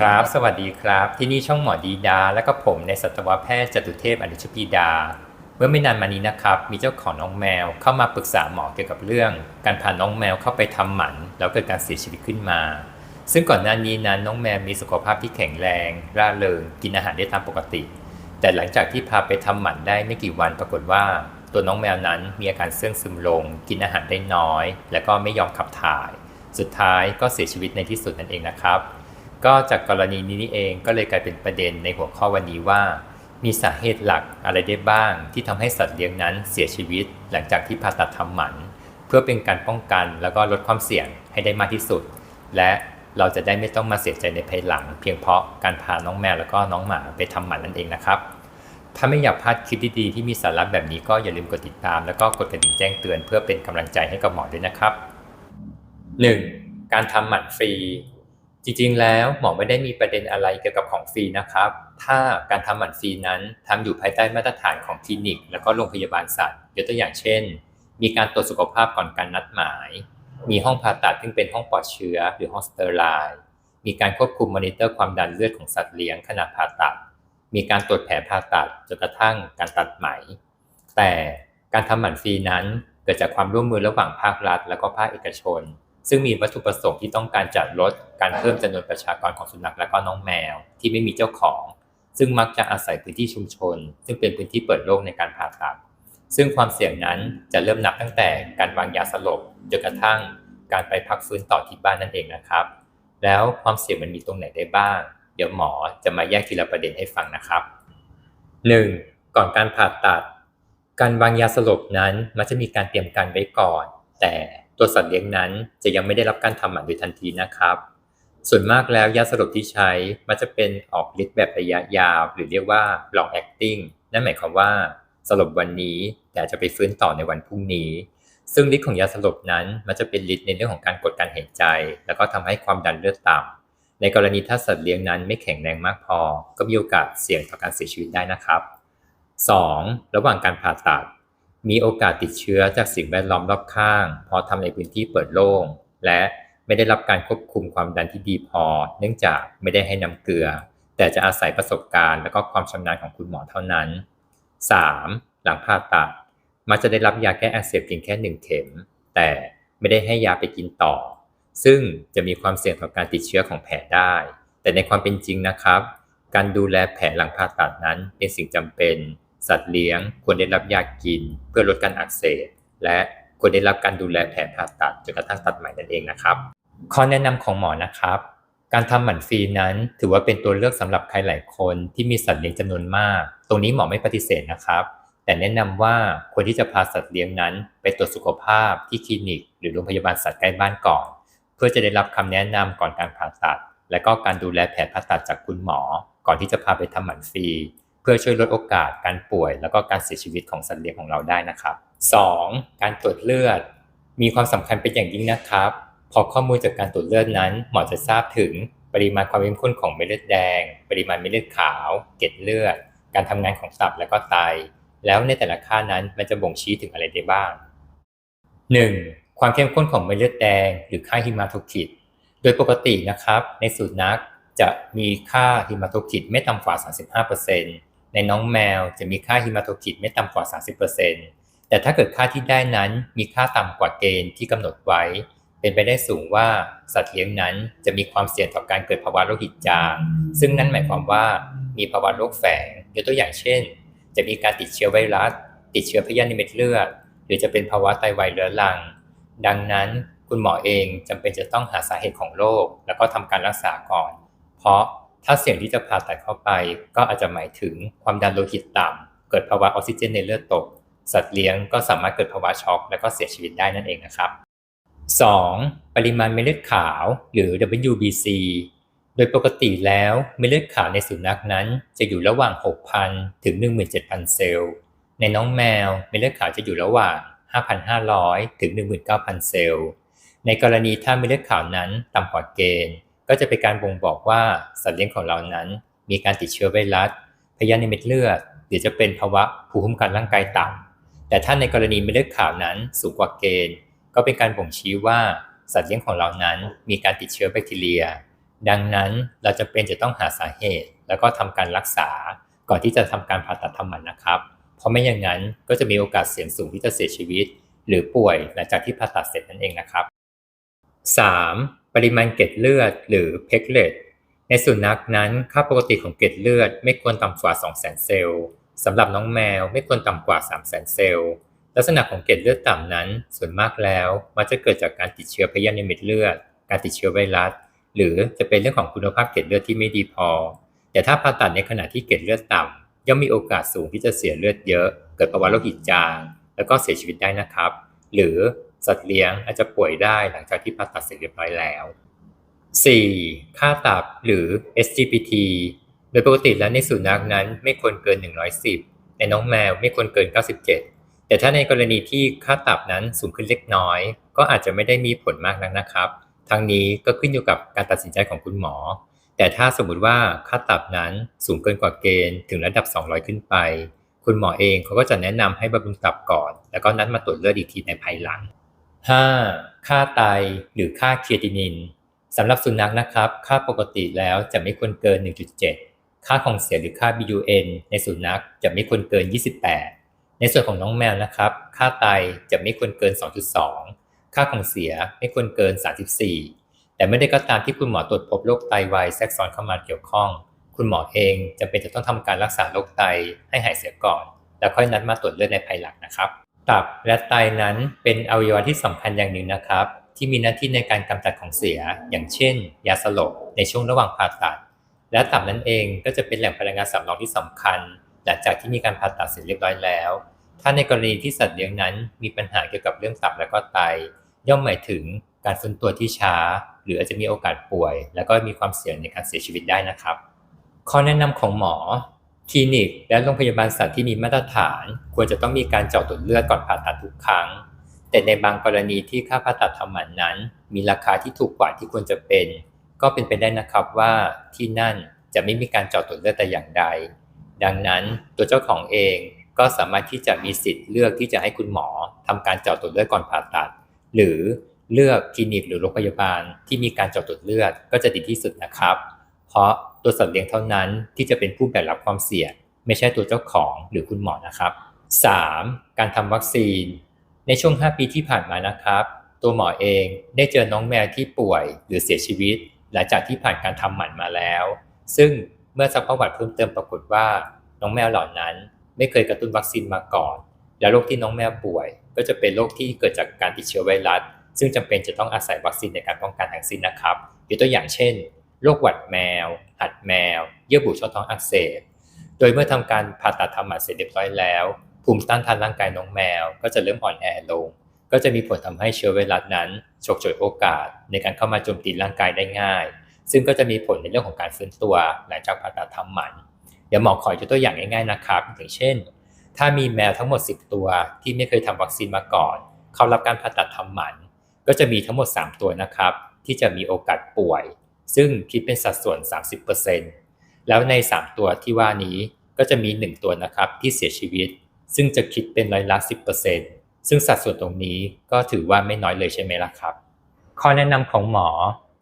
ครับ สวัสดีครับ ที่นี่ช่องหมอดีดา และก็ผมในสัตวแพทย์จตุเทพอนุชปีดา เมื่อไม่นานมานี้นะครับ มีเจ้าของน้องแมวเข้ามาปรึกษาหมอเกี่ยวกับเรื่อง การพาน้องแมวเข้าไปทำหมัน แล้วเกิดการเสียชีวิตขึ้นมา ซึ่งก่อนหน้านี้นั้นน้องแมวมีสุขภาพที่แข็งแรง ร่าเริง กินอาหารได้ตามปกติ แต่หลังจากที่พาไปทำหมันได้ไม่กี่วันปรากฏว่า ตัวน้องแมวนั้นมีอาการเสื่องซึมลง กินอาหารได้น้อย และก็ไม่ยอมขับถ่าย สุดท้ายก็เสียชีวิตในที่สุดนั่นเองนะครับ ก็จากกรณีนี้นี่เองก็เลยกลายเป็นประเด็นในหัวข้อวันนี้ว่า มีสาเหตุหลักอะไรได้บ้าง ที่ทำให้สัตว์เลี้ยงนั้นเสียชีวิต หลังจากที่ผ่าตัดทำหมัน เพื่อเป็นการป้องกันแล้วก็ลดความเสี่ยงให้ได้มากที่สุด และเราจะได้ไม่ต้องมาเสียใจในภายหลัง เพียงเพราะการพาน้องแมวแล้วก็น้องหมาไปทำหมันนั่นเองนะครับถ้าไม่อยากพลาดคลิปดีๆที่มีสาระแบบนี้ก็อย่าลืมกดติดตาม แล้วก็กดกระดิ่งแจ้งเตือนเพื่อเป็นกำลังใจให้กับหมอด้วยนะครับ 1. การทำหมันฟรี จริงๆ แล้วหมอไม่ได้มีประเด็นอะไรเกี่ยวกับของฟรีนะครับ ถ้าการทำหมันฟรีนั้นทำอยู่ภายใต้มาตรฐานของคลินิก แล้วก็โรงพยาบาลสัตว์ยกตัวอย่างเช่น มีการตรวจสุขภาพก่อนการนัดหมาย มีห้องผ่าตัดซึ่งเป็นห้องปลอดเชื้อ หรือห้องสเตอร์ไลน์มีการควบคุมมอนิเตอร์ความดันเลือดของสัตว์เลี้ยงขณะผ่าตัด มีการตรวจแผลผ่าตัดจนกระทั่งการตัดไหม แต่การทำหมันฟรีนั้นเกิดจากความร่วมมือระหว่างภาครัฐ และก็ภาคเอกชน ซึ่งมีวัตถุประสงค์ที่ต้องการจัดลดการเพิ่มจำนวนประชากรของสุนัขและก็น้องแมวที่ไม่มีเจ้าของ ซึ่งมักจะอาศัยพื้นที่ชุมชน ซึ่งเป็นพื้นที่เปิดโล่งในการผ่าตัด ซึ่งความเสี่ยงนั้นจะเริ่มนับตั้งแต่การวางยาสลบจนกระทั่งการไปพักฟื้นต่อที่บ้านนั่นเองนะครับ แล้วความเสี่ยงมันมีตรงไหนได้บ้าง เดี๋ยวหมอจะมาแยกทีละประเด็นให้ฟังนะครับ 1. ก่อนการผ่าตัด การวางยาสลบนั้นมักจะมีการเตรียมการไว้ก่อน แต่ตัวสัตว์เลี้ยงนั้นจะยังไม่ได้รับการทำหมันโดยทันทีนะครับ ส่วนมากแล้วยาสลบที่ใช้มักจะเป็นออกฤทธิ์แบบระยะยาว หรือเรียกว่า long acting นั่นหมายความว่าสลบวันนี้แต่จะไปฟื้นต่อในวันพรุ่งนี้ ซึ่งฤทธิ์ของยาสลบนั้นมันจะเป็นฤทธิ์ในเรื่องของการกดการหายใจ แล้วก็ทำให้ความดันเลือดต่ำในกรณีถ้าสัตว์เลี้ยงนั้นไม่แข็งแรงมากพอ ก็มีโอกาสเสี่ยงต่อการเสียชีวิตได้นะครับ 2. ระหว่างการผ่าตัด มีโอกาสติดเชื้อจากสิ่งแวดล้อมรอบข้างพราะทำในพื้นที่เปิดโล่ง และไม่ได้รับการควบคุมความดันที่ดีพอ เนื่องจากไม่ได้ให้น้ำเกลือ แต่จะอาศัยประสบการณ์และก็ความชำนาญของคุณหมอเท่านั้น 3. หลังผ่าตัดมักจะได้รับยาแก้อักเสบเพียงแค่หนึ่งเข็ม แต่ไม่ได้ให้ยาไปกินต่อ ซึ่งจะมีความเสี่ยงต่อการติดเชื้อของแผลได้ แต่ในความเป็นจริงนะครับ การดูแลแผลหลังผ่าตัดนั้นเป็นสิ่งจำเป็น สัตว์เลี้ยงควรได้รับยากิน เพื่อลดการอักเสบและควรได้รับการดูแลแผลผ่าตัดจนกระทั่งตัดใหม่นั่นเองนะครับข้อแนะนำของหมอนะครับ การทำหมันฟรีนั้น ถือว่าเป็นตัวเลือกสำหรับใครหลายคนที่มีสัตว์เลี้ยงจำนวนมาก ตรงนี้หมอไม่ปฏิเสธนะครับ แต่แนะนำว่าควรที่จะพาสัตว์เลี้ยงนั้น ไปตรวจสุขภาพที่คลินิก หรือโรงพยาบาลสัตว์ใกล้บ้านก่อน เพื่อจะได้รับคำแนะนำก่อนการผ่าตัด และก็การดูแลแผลผ่าตัดจากคุณหมอ ก่อนที่จะพาไปทำหมันฟรี พื่อช่วยลดโอกาสการป่วย แล้วก็การเสียชีวิตของสัตว์เลี้ยงของเราได้นะครับ 2. การตรวจเลือด มีความสำคัญเป็นอย่างยิ่งนะครับพอข้อมูลจากการตรวจเลือดนั้น หมอจะทราบถึงปริมาณความเข้มข้นของเม็ดเลือดแดง ปริมาณเม็ดเลือดขาว เกล็ดเลือด การทำงานของตับและก็ไต แล้วในแต่ละค่านั้นมันจะบ่งชี้ถึงอะไรได้บ้าง 1. ความเข้มข้นของเม็ดเลือดแดง หรือค่าฮิมาโทคิดโดยปกตินะครับ ในสูตรนักจะมีค่าฮิมาโทคิดไม่ต่ำกว่า 35% ในน้องแมวจะมีค่าฮิมาโทคิดไม่ต่ำกว่า 30%แต่ถ้าเกิดค่าที่ได้นั้นมีค่าต่ำกว่าเกณฑ์ที่กำหนดไว้ เป็นไปได้สูงว่าสัตว์เลี้ยงนั้นจะมีความเสี่ยงต่อการเกิดภาวะโรคหิตจาง ซึ่งนั่นหมายความว่ามีภาวะโรคแฝงยกตัวอย่างเช่น จะมีการติดเชื้อไวรัส ติดเชื้อพยาธิในเม็ดเลือด หรือจะเป็นภาวะไตวายเรื้อรัง ดังนั้นคุณหมอเองจำเป็นจะต้องหาสาเหตุของโรคแล้วก็ทำการรักษาก่อน เพราะ ถ้าเสี่ยงที่จะผ่าตัดเข้าไป ก็อาจจะหมายถึงความดันโลหิตต่ำเกิดภาวะออกซิเจนในเลือดตก สัตว์เลี้ยงก็สามารถเกิดภาวะช็อก และก็เสียชีวิตได้นั่นเองนะครับ 2. ปริมาณเม็ดเลือดขาวหรือ WBC โดยปกติแล้วเม็ดเลือดขาวในสุนัขนั้นจะอยู่ระหว่าง 6,000 ถึง 17,000 เซลล์ ในน้องแมวเม็ดเลือดขาวจะอยู่ระหว่าง 5,500 ถึง 19,000 เซลล์ ในกรณีถ้าเม็ดเลือดขาวนั้นต่ำกว่าเกณฑ์ ก็จะเป็นการบ่งบอกว่าสัตว์เลี้ยงของเรานั้น มีการติดเชื้อไวรัสพยาธิในเม็ดเลือดหรือจะเป็นภาวะภูมิคุ้มกันร่างกายต่ำแต่ถ้าในกรณีเม็ดเลือดขาวนั้นสูงกว่าเกณฑ์ ก็เป็นการบ่งชี้ว่าสัตว์เลี้ยงของเรานั้น มีการติดเชื้อแบคทีเรีย ดังนั้นเราจะเป็นจะต้องหาสาเหตุ แล้วก็ทำการรักษา ก่อนที่จะทำการผ่าตัดทำหมันนะครับ เพราะไม่อย่างนั้นก็จะมีโอกาสเสี่ยงสูงที่จะเสียชีวิต หรือป่วยหลังจากที่ผ่าตัดเสร็จนั่นเองนะครับ 3. ปริมาณเกล็ดเลือด หรือเพกเลตในสุนัขนั้นค่าปกติของเกล็ดเลือดไม่ควรต่ำกว่า 200,000 เซลล์สำหรับน้องแมวไม่ควรต่ำกว่า 300,000 เซลล์ลักษณะของเกล็ดเลือดต่ำนั้น ส่วนมากแล้วมักจะเกิดจากการติดเชื้อพยาธิในเม็ดเลือด การติดเชื้อไวรัส หรือจะเป็นเรื่องของคุณภาพเกล็ดเลือดที่ไม่ดีพอ แต่ถ้าผ่าตัดในขณะที่เกล็ดเลือดต่ำย่อมมีโอกาสสูงที่จะเสียเลือดเยอะ เกิดภาวะโลหิตจาง แล้วก็เสียชีวิตได้นะครับ หรือ สัตว์เลี้ยงอาจจะป่วยได้หลังจากที่ผ่าตัดเสร็จเรียบร้อยแล้ว 4. ค่าตับหรือ SGPT โดยปกติแล้วในสุนัขนั้นไม่ควรเกิน 110 ในน้องแมวไม่ควรเกิน 97 แต่ถ้าในกรณีที่ค่าตับนั้นสูงขึ้นเล็กน้อย ก็อาจจะไม่ได้มีผลมากนักนะครับทั้งนี้ก็ขึ้นอยู่กับการตัดสินใจของคุณหมอ แต่ถ้าสมมติว่าค่าตับนั้นสูงเกินกว่าเกณฑ์ถึงระดับ 200 ขึ้นไป คุณหมอเองเขาก็จะแนะนำให้บำรุงตับก่อน แล้วก็นัดมาตรวจเลือดอีกทีในภายหลัง 5. ค่าไตหรือค่าเครียตินินสำหรับสุนัขนะครับ ค่าปกติแล้วจะไม่ควรเกิน 1.7 ค่าของเสียหรือค่า BUN ในสุนัขจะไม่ควรเกิน 28 ในส่วนของน้องแมวนะครับ ค่าไตจะไม่ควรเกิน 2.2 ค่าของเสียไม่ควรเกิน 34 แต่ไม่ได้ก็ตามที่คุณหมอตรวจพบโรคไตวายแทรกซ้อนเข้ามาเกี่ยวข้อง คุณหมอเองจำเป็นจะต้องทำการรักษาโรคไตให้หายเสียก่อน แล้วค่อยนัดมาตรวจเลือดในภายหลังนะครับ ตับและไตนั้นเป็นอวัยวะที่สำคัญอย่างหนึ่งนะครับ ที่มีหน้าที่ในการกำจัดของเสีย อย่างเช่น ยาสลบในช่วงระหว่างผ่าตัด และตับนั้นเองก็จะเป็นแหล่งพลังงานสำรองที่สำคัญ หลังจากที่มีการผ่าตัดเสร็จเรียบร้อยแล้ว ถ้าในกรณีที่สัตว์เลี้ยงนั้น มีปัญหาเกี่ยวกับเรื่องตับและก็ไต ย่อมหมายถึงการฟื้นตัวที่ช้า หรืออาจจะมีโอกาสป่วย แล้วก็มีความเสี่ยงในการเสียชีวิตได้นะครับ ข้อแนะนำของหมอ คลินิก และโรงพยาบาลสัตว์ที่มีมาตรฐาน ควรจะต้องมีการเจาะตรวจเลือดก่อนผ่าตัดทุกครั้ง แต่ในบางกรณีที่ค่าผ่าตัดทำหมันนั้น มีราคาที่ถูกกว่าที่ควรจะเป็น ก็เป็นไปได้นะครับว่าที่นั่นจะไม่มีการเจาะตรวจเลือดแต่อย่างใด ดังนั้นตัวเจ้าของเองก็สามารถที่จะมีสิทธิ์เลือกที่จะให้คุณหมอทำการเจาะตรวจเลือดก่อนผ่าตัด หรือเลือกคลินิกหรือโรงพยาบาลที่มีการเจาะตรวจเลือดก็จะดีที่สุดนะครับ เพราะ ตัวสัตว์เลี้ยงเท่านั้นที่จะเป็นผู้แบกรับความเสี่ยงไม่ใช่ตัวเจ้าของหรือคุณหมอนะครับ 3. การทำวัคซีน ในช่วง 5 ปีที่ผ่านมานะครับ ตัวหมอเองได้เจอน้องแมวที่ป่วยหรือเสียชีวิต หลังจากที่ผ่านการทำหมันมาแล้ว ซึ่งเมื่อซักประวัติเพิ่มเติมปรากฏว่า น้องแมวเหล่านั้น ไม่เคยกระตุ้นวัคซีนมาก่อน และโรคที่น้องแมวป่วย ก็จะเป็นโรคที่เกิดจากการติดเชื้อไวรัส ซึ่งจำเป็นจะต้องอาศัยวัคซีนในการป้องกันทั้งสิ้นนะครับยกตัวอย่างเช่น โรคหวัดแมว หัดแมว เยื่อบุช่องท้องอักเสบ โดยเมื่อทำการผ่าตัดทำหมันเสร็จเรียบร้อยแล้ว ภูมิต้านทานร่างกายน้องแมว ก็จะเริ่มอ่อนแอลง ก็จะมีผลทำให้เชื้อไวรัสนั้นฉกฉวยโอกาส ในการเข้ามาโจมตีร่างกายได้ง่าย ซึ่งก็จะมีผลในเรื่องของการฟื้นตัว หลังจากผ่าตัดทำหมัน เดี๋ยวหมอขอยกตัวอย่างง่ายๆนะครับอย่างเช่น ถ้ามีแมวทั้งหมด 10 ตัว ที่ไม่เคยทำวัคซีนมาก่อน เข้ารับการผ่าตัดทำหมัน ก็จะมีทั้งหมด 3 ตัวนะครับ ที่จะมีโอกาสป่วย ซึ่งคิดเป็นสัดส่วน 30%แล้วใน 3 ตัวที่ว่านี้ก็จะมี 1 ตัวนะครับที่เสียชีวิต ซึ่งจะคิดเป็นร้อยละ10%ซึ่งสัดส่วนตรงนี้ก็ถือว่าไม่น้อยเลยใช่ไหมล่ะครับ ข้อแนะนำของหมอ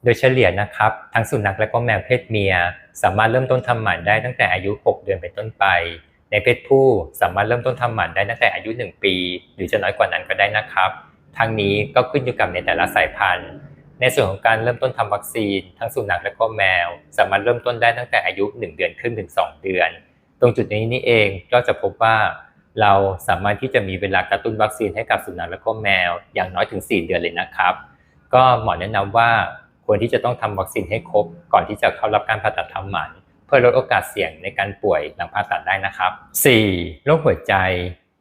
โดยเฉลี่ยนะครับ ทั้งสุนัขและก็แมวเพศเมีย สามารถเริ่มต้นทำหมันได้ตั้งแต่อายุ 6 เดือนเป็นต้นไป ในเพศผู้สามารถเริ่มต้นทำหมันได้ตั้งแต่อายุ 1 ปี หรือจะน้อยกว่านั้นก็ได้นะครับทางนี้ก็ขึ้นอยู่กับในแต่ละสายพันธุ์ ในส่วนของการเริ่มต้นทำวัคซีน ทั้งสุนัขและก็แมว สามารถเริ่มต้นได้ตั้งแต่อายุ 1 เดือนครึ่งถึง 2 เดือน ตรงจุดนี้นี่เองก็จะพบว่า เราสามารถที่จะมีเวลากระตุ้นวัคซีนให้กับสุนัขและก็แมว อย่างน้อยถึง 4 เดือนเลยนะครับ ก็หมอแนะนำว่าควรที่จะต้องทำวัคซีนให้ครบ ก่อนที่จะเข้ารับการผ่าตัดทำหมัน เพื่อลดโอกาสเสี่ยงในการป่วยหลังผ่าตัดได้นะครับ 4. โรคหัวใจ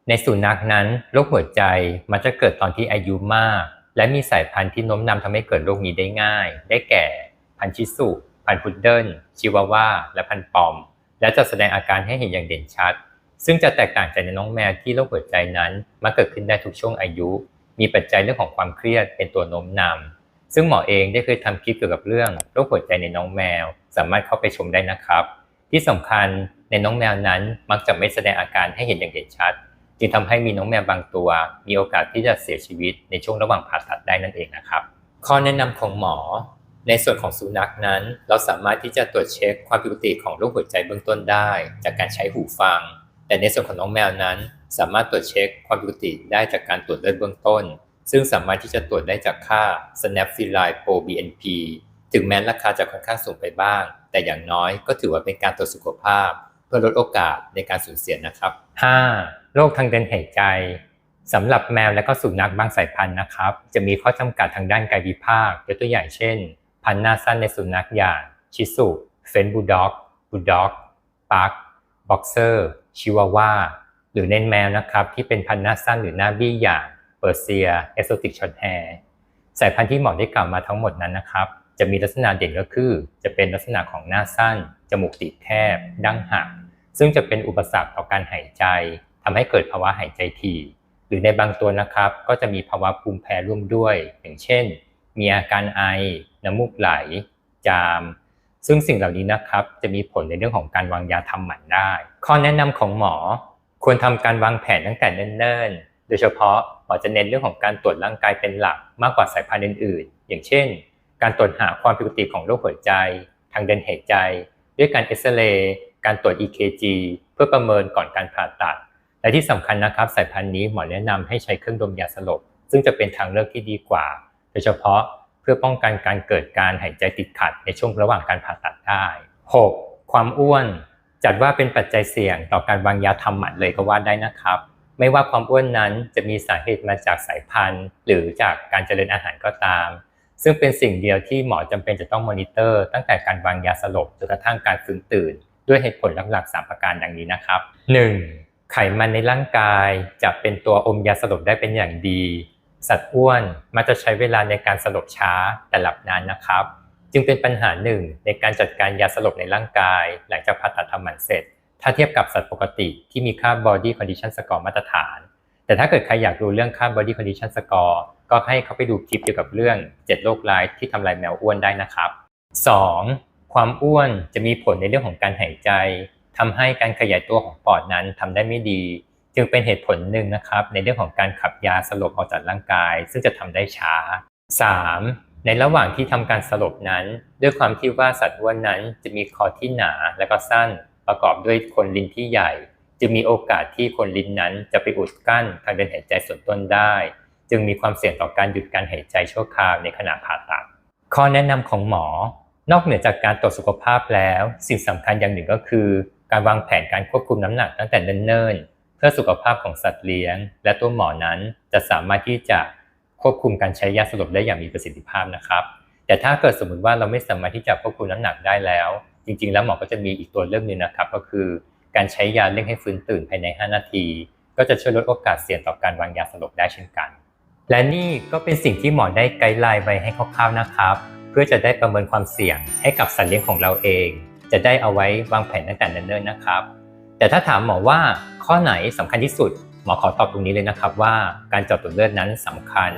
ในสุนัขนั้นโรคหัวใจมันจะเกิดตอนที่อายุมาก และมีสายพันธุ์ที่โน้มนำทำให้เกิดโรคนี้ได้ง่าย ได้แก่ พันธุ์ชิสุ พันธุ์พุดเดิ้ล ชิวาว่า และพันธุ์ปอม และจะแสดงอาการให้เห็นอย่างเด่นชัด ซึ่งจะแตกต่างจากในน้องแมวที่โรคหัวใจนั้นมักเกิดขึ้นได้ทุกช่วงอายุ มีปัจจัยเรื่องของความเครียดเป็นตัวโน้มนำซึ่งหมอเองได้เคยทำคลิปเกี่ยวกับเรื่องโรคหัวใจในน้องแมว สามารถเข้าไปชมได้นะครับ ที่สำคัญในน้องแมวนั้นมักจะไม่แสดงอาการให้เห็นอย่างเด่นชัด จึงทำให้มีน้องแมวบางตัว มีโอกาสที่จะเสียชีวิตในช่วงระหว่างผ่าตัดได้นั่นเองนะครับ ข้อแนะนำของหมอ ในส่วนของสุนัขนั้น เราสามารถที่จะตรวจเช็คความผิดปกติของโรคหัวใจเบื้องต้นได้ จากการใช้หูฟัง แต่ในส่วนของน้องแมวนั้น สามารถตรวจเช็คความผิดปกติได้จากการตรวจเลือดเบื้องต้น ซึ่งสามารถที่จะตรวจได้จากค่า Snapphylline Pro BNP ถึงแม้ราคาจะค่อนข้างสูงไปบ้าง แต่อย่างน้อยก็ถือว่าเป็นการตรวจสุขภาพ พื่อลดโอกาสในการสูญเสียนะครับ 5. โรคทางเดินหายใจสำหรับแมวและก็สุนัขบางสายพันธุ์นะครับ จะมีข้อจำกัดทางด้านกายวิภาคยกตัวอย่างเช่น พันธุ์หน้าสั้นในสุนัขอย่างชิสุเฟนบูลด็อกบูลด็อกปักบ็อกเซอร์ชิวาวาหรือในแมวนะครับที่เป็นพันธุ์หน้าสั้นหรือหน้าบี้อย่างเปอร์เซียเอสโซติกชอตแฮร์สายพันธุ์ที่หมอได้กล่าวมาทั้งหมดนั้นนะครับ จะมีลักษณะเด่นก็คือ จะเป็นลักษณะของหน้าสั้น จมูกติดแคบดั้งหัก ซึ่งจะเป็นอุปสรรคต่อการหายใจทำให้เกิดภาวะหายใจถี่ หรือในบางตัวนะครับ ก็จะมีภาวะภูมิแพ้ร่วมด้วย อย่างเช่น มีอาการไอ น้ำมูกไหล จาม ซึ่งสิ่งเหล่านี้นะครับจะมีผลในเรื่องของการวางยาทำหมันได้ ข้อแนะนำของหมอ ควรทำการวางแผนตั้งแต่เนิ่นๆ โดยเฉพาะหมอจะเน้นเรื่องของการตรวจร่างกายเป็นหลักมากกว่าสายพันธุ์อื่นๆ อย่างเช่น การตรวจหาความผิดปกติของโรคหัวใจ ทางเดินหายใจ ด้วยการเอ็กซเรย์ การตรวจ EKG เพื่อประเมินก่อนการผ่าตัด และที่สำคัญนะครับ สายพันธุ์นี้หมอแนะนำให้ใช้เครื่องดมยาสลบ ซึ่งจะเป็นทางเลือกที่ดีกว่า โดยเฉพาะเพื่อป้องกันการเกิดการหายใจติดขัดในช่วงระหว่างการผ่าตัดได้ 6. ความอ้วนจัดว่าเป็นปัจจัยเสี่ยงต่อการวางยาทำหมันเลยก็ว่าได้นะครับ ไม่ว่าความอ้วนนั้นจะมีสาเหตุมาจากสายพันธุ์ หรือจากการเจริญอาหารก็ตาม ซึ่งเป็นสิ่งเดียวที่หมอจำเป็นจะต้องมอนิเตอร์ ตั้งแต่การวางยาสลบจนกระทั่งการฟื้นตื่น ด้วยเหตุผลหลักๆ 3 ประการดังนี้นะครับ 1. ไขมันในร่างกายจะเป็นตัวอมยาสลบได้เป็นอย่างดี สัตว์อ้วนมักจะใช้เวลาในการสลบช้าแต่หลับนานนะครับ จึงเป็นปัญหาหนึ่งในการจัดการยาสลบในร่างกาย หลังจากผ่าตัดทำหมันเสร็จ ถ้าเทียบกับสัตว์ปกติที่มีค่า body condition score มาตรฐาน แต่ถ้าเกิดใครอยากรู้เรื่องค่า body condition score ก็ให้เขาไปดูคลิปเกี่ยวกับเรื่อง 7 โรคร้ายที่ทำลายแมวอ้วนได้นะครับ 2. ความอ้วนจะมีผลในเรื่องของการหายใจทำให้การขยายตัวของปอดนั้นทำได้ไม่ดี จึงเป็นเหตุผลหนึ่งนะครับ ในเรื่องของการขับยาสลบออกจากร่างกาย ซึ่งจะทำได้ช้า 3. ในระหว่างที่ทำการสลบนั้น ด้วยความที่ว่าสัตว์อ้วนนั้นจะมีคอที่หนาและก็สั้น ประกอบด้วยคนลิ้นที่ใหญ่ จึงมีโอกาสที่คนลิ้นนั้นจะไปอุดกั้นทางเดินหายใจส่วนต้นได้ จึงมีความเสี่ยงต่อการหยุดการหายใจชั่วคราวในขณะผ่าตัดข้อแนะนำของหมอ นอกเหนือจากการตรวจสุขภาพแล้ว สิ่งสำคัญอย่างหนึ่งก็คือ การวางแผนการควบคุมน้ำหนักตั้งแต่เนิ่นๆ เพื่อสุขภาพของสัตว์เลี้ยง และตัวหมอนั้นจะสามารถที่จะควบคุมการใช้ยาสลบได้อย่างมีประสิทธิภาพนะครับ แต่ถ้าเกิดสมมติว่าเราไม่สามารถที่จะควบคุมน้ำหนักได้แล้ว จริง ๆ แล้วหมอก็จะมีอีกตัวเลือกหนึงนะครับ ก็คือ การใช้ยาเร่งให้ฟื้นตื่นภายใน 5 นาที ก็จะช่วยลดโอกาสเสี่ยงต่อการวางยาสลบได้เช่นกัน และนี่ก็เป็นสิ่งที่หมอได้ไกด์ไลน์ไว้ให้คร่าวๆนะครับ เพื่อจะได้ประเมินความเสี่ยงให้กับสัตว์เลี้ยงของเราเอง จะได้เอาไว้วางแผนตั้งแต่เนิ่นๆนะครับ แต่ถ้าถามหมอว่าข้อไหนสำคัญที่สุด หมอขอตอบตรงนี้เลยนะครับว่าการเจาะตรวจเลือดนั้นสำคัญ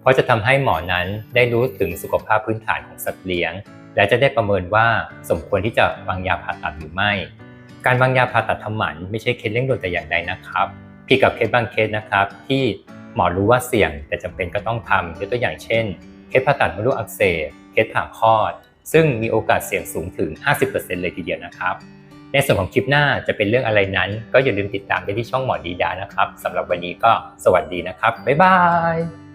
เพราะจะทำให้หมอนั้นได้รู้ถึงสุขภาพพื้นฐานของสัตว์เลี้ยง และจะได้ประเมินว่าสมควรที่จะวางยาผ่าตัดหรือไม่ การวางยาผ่าตัดทำหมันไม่ใช่เคสเร่งด่วนแต่อย่างใดนะครับผิดกับเคสบางเคสนะครับ ที่หมอรู้ว่าเสี่ยงแต่จำเป็นก็ต้องทำยกตัวอย่างเช่น เคสผ่าตัดมดลูกอักเสบ เคสผ่าคลอด ซึ่งมีโอกาสเสี่ยงสูงถึง 50%เลยทีเดียวนะครับ ในส่วนของคลิปหน้าจะเป็นเรื่องอะไรนั้น ก็อย่าลืมติดตามได้ที่ช่องหมอดีดานะครับสำหรับวันนี้ก็สวัสดีนะครับ บ๊ายบาย